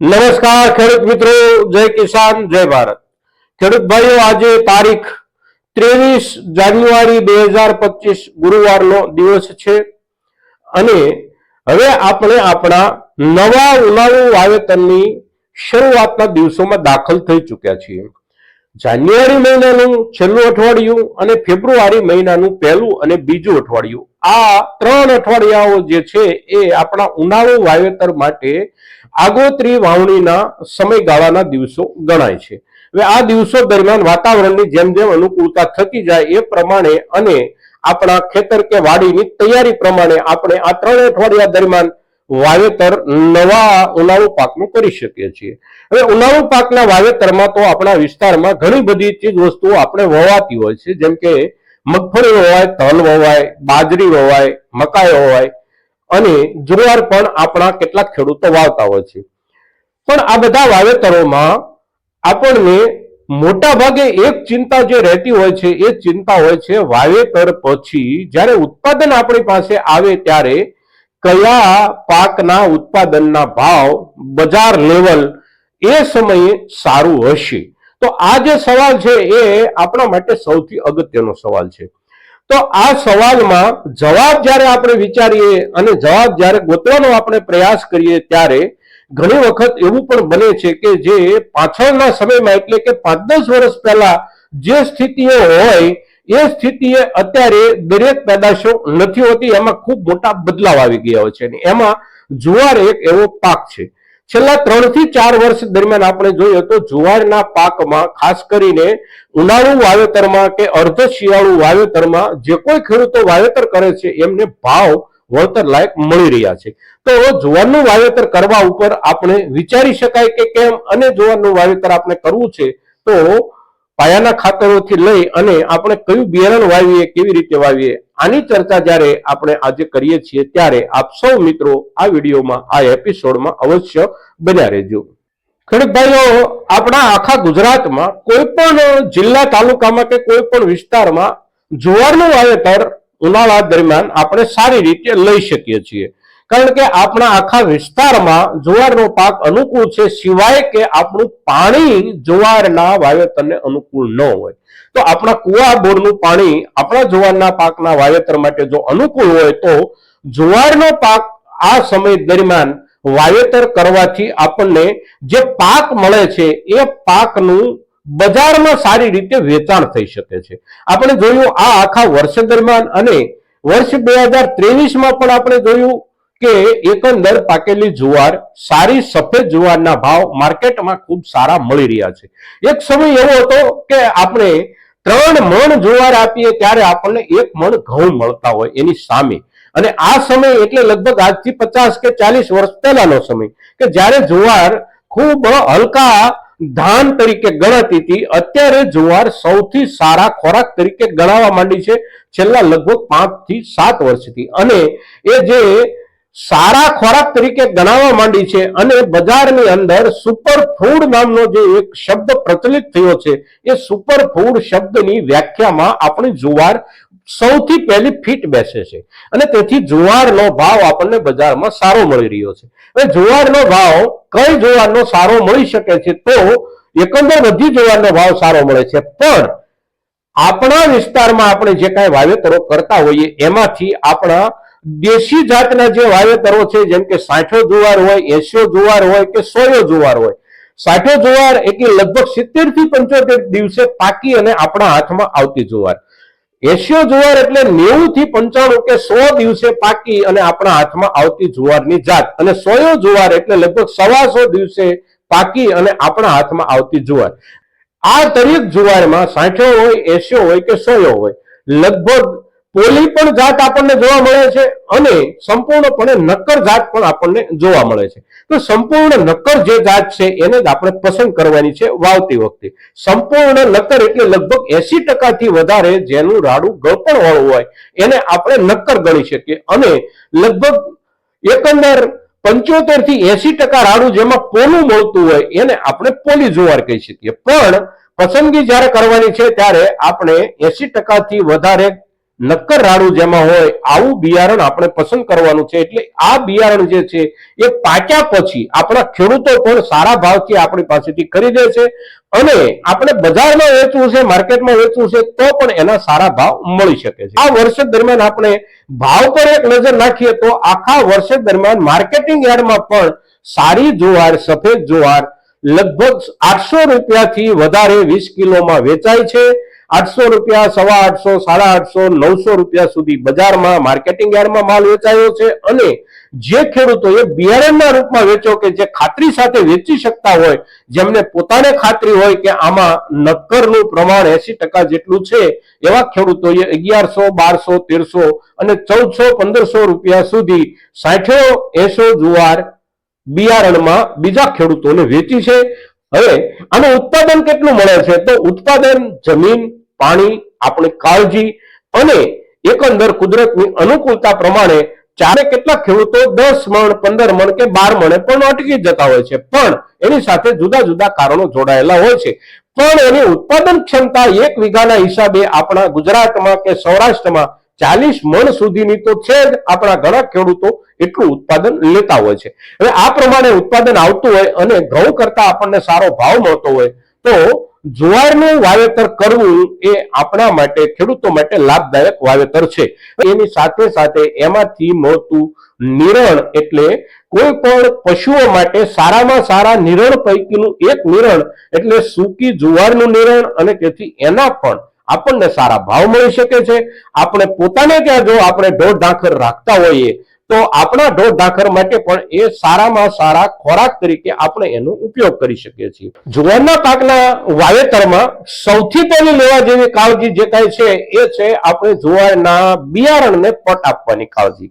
નમસ્કાર, ખેડૂત મિત્રો, જય કિસાન, જય ભારત. ખેડૂત ભાઈઓ, આજે તારીખ ત્રેવીસ જાન્યુઆરી બે હજાર પચીસ ગુરુવારનો દિવસ છે અને હવે આપણે આપણા નવા ઉનાળુ વાવેતરની શરૂઆતના દિવસોમાં દાખલ થઈ ચૂક્યા છીએ. જાન્યુઆરી મહિનાનું છેલ્લું અઠવાડિયું અને ફેબ્રુઆરી મહિનાનું પહેલું અને બીજું અઠવાડિયું. આ ત્રણ અઠવાડિયાઓ જે છે એ આપણા ઉનાળુ વાવેતર માટે આગોતરી વાવણીના સમયગાળાના દિવસો ગણાય છે. હવે આ દિવસો દરમિયાન વાતાવરણની જેમ જેમ અનુકૂળતા થતી જાય એ પ્રમાણે અને આપણા ખેતર કે વાડીની તૈયારી પ્રમાણે આપણે આ ત્રણ અઠવાડિયા દરમિયાન વાવેતર નવા ઉનાળુ પાકનું કરી શકીએ છીએ. હવે ઉનાળુ પાકના વાવેતરમાં તો આપણા વિસ્તારમાં ઘણી બધી ચીજ વસ્તુઓ આપણે વવાતી હોય છે. જેમ કે મગફળી વવાય તલ વવાય, બાજરી વવાય, મકાઈ વવાય અને જુવાર પણ આપણા કેટલાક ખેડૂતો વાવતા હોય છે. પણ આ બધા વાવેતરોમાં આપણને મોટા ભાગે એક ચિંતા જે રહેતી હોય છે, એ ચિંતા હોય છે વાવેતર પછી જ્યારે ઉત્પાદન આપણી પાસે આવે ત્યારે કયા પાકના ઉત્પાદનના ભાવ, બજાર લેવલ એ સમયે સારું હશે? તો આ જે સવાલ છે એ આપણા માટે સૌથી અગત્યનો સવાલ છે. તો આ સવાલમાં જવાબ જ્યારે આપણે વિચારીએ અને જવાબ જ્યારે ગોતવાનો આપણે પ્રયાસ કરીએ ત્યારે ઘણી વખત એવું પણ બને છે કે જે પાછળના સમયમાં, એટલે કે પાંચ દસ વર્ષ પહેલા જે સ્થિતિઓ હોય, એ સ્થિતિએ અત્યારે દરેક પેદાશો નથી હોતી, એમાં ખૂબ મોટા બદલાવ આવી ગયા છે. એમાં જુવાર એક એવો પાક છે. છેલ્લા ત્રણથી ચાર વર્ષ દરમિયાન આપણે જોઈએ તો જુવારના પાકમાં, ખાસ કરીને ઉનાળુ વાવેતરમાં કે અર્ધ શિયાળુ વાવેતરમાં જે કોઈ ખેડૂતો વાવેતર કરે છે, એમને ભાવ વળતર લાયક મળી રહ્યા છે. તો જુવારનું વાવેતર કરવા ઉપર આપણે વિચારી શકાય કે કેમ અને જુવારનું વાવેતર આપણે કરવું છે, તો પાયાના ખાતરોથી લઈ અને આપણે કયું બિયારણ વાવીએ, કેવી રીતે વાવીએ, આની ચર્ચા જ્યારે આપણે આજે કરીએ છીએ, ત્યારે આપ સૌ મિત્રો આ વિડીયોમાં, આ એપિસોડમાં અવશ્ય બન્યા રહેજો. ખેડૂત આપણા આખા ગુજરાતમાં કોઈ પણ જિલ્લા તાલુકામાં કે કોઈ પણ વિસ્તારમાં જુવારનું વાવેતર ઉનાળા દરમિયાન આપણે સારી રીતે લઈ શકીએ છીએ. કારણ કે આપણા આખા વિસ્તારમાં જુવારનો પાક અનુકૂળ છે, સિવાય કે આપણું પાણી જુવારના વાવેતરને અનુકૂળ ન હોય. તો આપણા કુવા બોરનું પાણી આપણા જુવારના પાકના વાવેતર માટે જો અનુકૂળ હોય તો જુવારનો પાક આ સમય દરમિયાન વાવેતર કરવાથી આપણને જે પાક મળે છે, એ પાકનું બજારમાં સારી રીતે વેચાણ થઈ શકે છે. આપણે જોયું આ આખા વર્ષ દરમિયાન અને વર્ષ બે હજાર ત્રેવીસમાં પણ આપણે જોયું કે એકંદર પાકેલી જુવાર, સારી સફેદ જુવારના ભાવ માર્કેટમાં ખૂબ સારા મળી રહ્યા છે. એક સમય એવો હતો કે આપણે ત્રણ મણ જુવાર આપીએ ત્યારે આપણને એક મણ ઘઉં મળતા હોય એની સામે. અને આ સમય એટલે લગભગ આજથી પચાસ કે ચાલીસ વર્ષ પહેલાનો સમય કે જ્યારે જુવાર ખૂબ હલકા ધાન તરીકે ગણાતી હતી, અત્યારે જુવાર સૌથી સારા ખોરાક તરીકે ગણાવા માંડી છે છેલ્લા લગભગ પાંચથી સાત વર્ષથી. અને એ જે સારા ખોરાક તરીકે ગણાવવા માંડી છે અને બજારની અંદર સુપર ફૂડ નામનો જે એક શબ્દ પ્રચલિત થયો છે, એ સુપર ફૂડ શબ્દની વ્યાખ્યામાં આપણી જુવાર સૌથી પહેલી ફીટ બેસે છે. અને તેથી જુવારનો ભાવ આપણને બજારમાં સારો મળી રહ્યો છે. હવે જુવારનો ભાવ, કઈ જુવારનો સારો મળી શકે છે તો એકંદર બધી જુવારનો ભાવ સારો મળે છે. પણ આપણા વિસ્તારમાં આપણે જે કાંઈ વાવેતરો કરતા હોઈએ, એમાંથી આપણા દેશી જાતના જે વાવેતરો છે, જેમ કે સાઠો જુવાર હોય એસીઓ જુવાર હોય કે સોયો જુવાર હોય, સાઠો જુવાર એટલે લગભગ સિત્તેરથી પંચોતેર દિવસે પાકી અને આપણા હાથમાં આવતી જુવાર. એસીઓ જુવાર એટલે નેવું થી પંચાણું કે સો દિવસે પાકી અને આપણા હાથમાં આવતી જુવારની જાત. અને સોયો જુવાર એટલે લગભગ સવાસો દિવસે પાકી અને આપણા હાથમાં આવતી જુવાર. આ દરેક જુવારમાં સાઠો હોય એસીઓ હોય કે સોયો હોય, લગભગ પોલી પણ જાત આપણને જોવા મળે છે અને સંપૂર્ણપણે નક્કર જાત પણ આપણને જોવા મળે છે. તો સંપૂર્ણ નક્કર જે જાત છે એને જ આપણે પસંદ કરવાની છે વાવતી વખતે. સંપૂર્ણ નક્કર એટલે લગભગ એસી ટકાથી વધારે જેનું રાડું ગળપણ વાળું હોય, એને આપણે નક્કર ગણી શકીએ. અને લગભગ એકંદર પંચોતેરથી એસી ટકા રાડું જેમાં પોલું મળતું હોય, એને આપણે પોલી જુવાર કહી શકીએ. પણ પસંદગી જ્યારે કરવાની છે ત્યારે આપણે એસી ટકાથી વધારે નક્કર રાડું જેમાં હોય, આવું બિયારણ આપણે પસંદ કરવાનું છે. એટલે આ બિયારણ જે છે, એ પાક્યા પછી આપણા ખેડૂતો પણ સારા ભાવથી આપણી પાસેથી ખરીદે છે અને આપણે બજારમાં વેચવું છે, માર્કેટમાં વેચવું છે, તો પણ એના સારા ભાવ મળી શકે છે. આ વર્ષ દરમિયાન આપણે ભાવ પર એક નજર નાખીએ તો આખા વર્ષ દરમિયાન માર્કેટિંગ યાર્ડમાં પણ સારી જુવાર સફેદ જુવાર લગભગ આઠસો રૂપિયાથી વધારે વીસ કિલોમાં વેચાય છે. આઠસો રૂપિયા, સવા આઠસો, સાડા આઠસો, નવસો રૂપિયા સુધી બજારમાં, માર્કેટિંગ યાર્ડમાં માલ વેચાયો છે અને જે ખેડૂતોએ બિયારણના રૂપમાં વેચો કે જે ખાતરી સાથે વેચી શકતા હોય, જેમને પોતાને ખાતરી હોય કે આમાં નક્કરનું પ્રમાણ એસી ટકા જેટલું છે, એવા ખેડૂતોએ અગિયારસો, બારસો, તેરસો અને ચૌદસો, પંદરસો રૂપિયા સુધી સાઠો એસો જુવાર બિયારણમાં બીજા ખેડૂતોને વેચી છે. હવે આનું ઉત્પાદન કેટલું મળે છે? તો ઉત્પાદન, જમીન, પાણી, આપણી કાળજી અને એકંદર કુદરતની અનુકૂળતા પ્રમાણે ચારે કેટલાક ખેડૂતો દસ મણ, પંદર મણ કે બાર મણે પણ અટકી જતા હોય છે. પણ એની સાથે જુદા જુદા કારણો જોડાયેલા હોય છે. પણ એની ઉત્પાદન ક્ષમતા એક વીઘાના હિસાબે આપણા ગુજરાતમાં કે સૌરાષ્ટ્રમાં ચાલીસ મણ સુધીની તો છે જ આપણા ઘણા ખેડૂતો એટલું ઉત્પાદન લેતા હોય છે. હવે આ પ્રમાણે ઉત્પાદન આવતું હોય અને ઘઉં કરતા આપણને સારો ભાવ મળતો હોય, તો જુવારનું વાવેતર કરવું એ આપણા માટે, ખેડૂતો માટે લાભદાયક વાવેતર છે. એની સાથે સાથે એમાંથી મળતું નિરણ એટલે કોઈ પણ પશુઓ માટે સારામાં સારા નિરણ પૈકીનું એક નિરણ એટલે સૂકી જુવારનું નિરણ અને તેથી એના પણ આપણને સારા ભાવ મળી શકે છે. આપણે પોતાને ત્યાં જો આપણે ઢોર ઢાંખર રાખતા હોઈએ, તો આપણા ઢોર ઢાંખર માટે પણ એ સારામાં સારા ખોરાક તરીકે આપણે એનો ઉપયોગ કરી શકીએ છીએ. જુવારના પાકના વાવેતરમાં સૌથી પહેલી લેવા જેવી કાળજી જે કાંઈ છે, એ છે આપણે જુવારના બિયારણને પટ આપવાની કાળજી.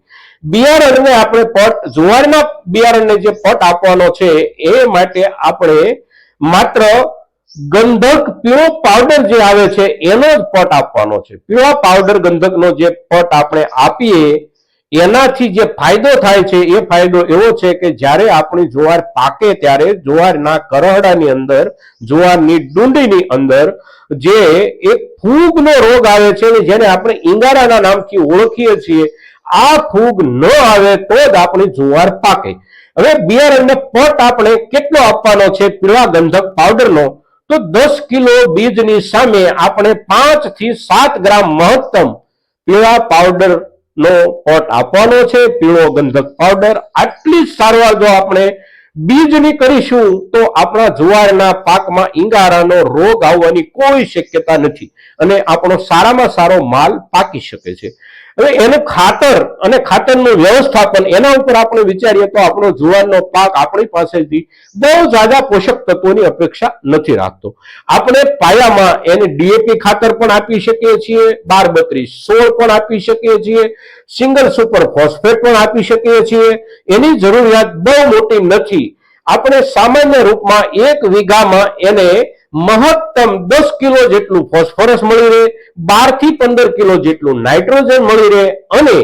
બિયારણને આપણે પટ, જુવારના બિયારણને જે પટ આપવાનો છે, એ માટે આપણે માત્ર ગંધક પીળો પાવડર જે આવે છે, એનો જ પટ આપવાનો છે. પીળા પાવડર ગંધકનો જે પટ આપણે આપીએ, એનાથી જે ફાયદો થાય છે, એ ફાયદો એવો છે કે જ્યારે આપણી જુવાર પાકે ત્યારે જુવારના કરહડાની અંદર, જુવારની ડુંડીની અંદર જે એક ફૂગનો રોગ આવે છે જેને આપણે ઈંગારાના નામથી ઓળખીએ છીએ, આ ફૂગ ન આવે તો જ આપણી જુવાર પાકે. હવે બિયારણને પટ આપણે કેટલો આપવાનો છે? પીળા ગંધક પાવડરનો તો દસ કિલો બીજની સામે આપણે પાંચથી સાત ગ્રામ મહત્તમ પીળા પાવડર નો પોટ આપવાનો છે. પીળો ગંધક પાવડર આટલી સારવાર જો આપણે બીજની કરીશું તો આપણા જુવારના પાકમાં ઈંગારાનો રોગ આવવાની કોઈ શક્યતા નથી અને આપણો સારામાં સારો માલ પાકી શકે છે. હવે એનું ખાતર અને ખાતરનું વ્યવસ્થાપન, એના ઉપર આપણે વિચારીએ તો આપણો જુવારનો પાક આપણી પાસેથી બહુ જાજા પોષક તત્વોની અપેક્ષા નથી રાખતો. આપણે પાયામાં એને ડીએપી ખાતર પણ આપી શકીએ છીએ બાર બત્રીસ સોળ પણ આપી શકીએ છીએ, સિંગલ સુપર ફોસ્ફેટ પણ આપી શકીએ છીએ. એની જરૂરિયાત બહુ મોટી નથી. આપણે સામાન્ય રૂપમાં એક વીઘામાં એને મહત્તમ દસ કિલો જેટલું ફોસ્ફરસ મળી રહે બારથી પંદર કિલો જેટલું નાઇટ્રોજન મળી રહે અને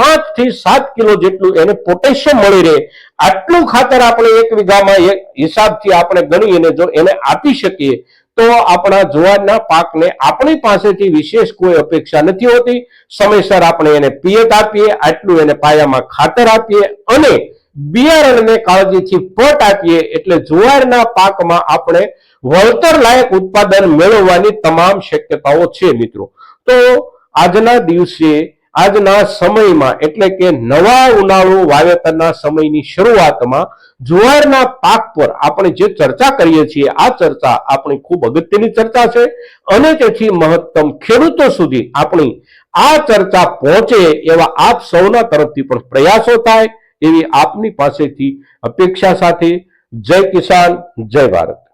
પાંચથી સાત કિલો જેટલું એને પોટેશિયમ મળી રહે. આટલું ખાતર આપણે એક વીઘામાં હિસાબથી આપણે ગણી અને જો એને આપી શકીએ, તો આપણા જુવારના પાકને આપણી પાસેથી વિશેષ કોઈ અપેક્ષા નથી હોતી. સમયસર આપણે એને પિયત આપીએ, આટલું એને પાયામાં ખાતર આપીએ અને બિયારણને કાળજીથી પટ આપીએ એટલે જુવારના પાકમાં આપણે વળતર લાયક ઉત્પાદન મેળવવાની તમામ શક્યતાઓ છે મિત્રો. તો આજના દિવસે, આજના સમયમાં એટલે કે નવા ઉનાળુ વાવેતરના સમયની શરૂઆતમાં જુવારના પાક પર આપણે જે ચર્ચા કરીએ છીએ, આ ચર્ચા આપણી ખૂબ અગત્યની ચર્ચા છે અને તેથી મહત્તમ ખેડૂતો સુધી આપણી આ ચર્ચા પહોંચે એવા આપ સૌના તરફથી પણ પ્રયાસો થાય. એવી આપની પાસેથી અપેક્ષા સાથે જય કિસાન જય ભારત.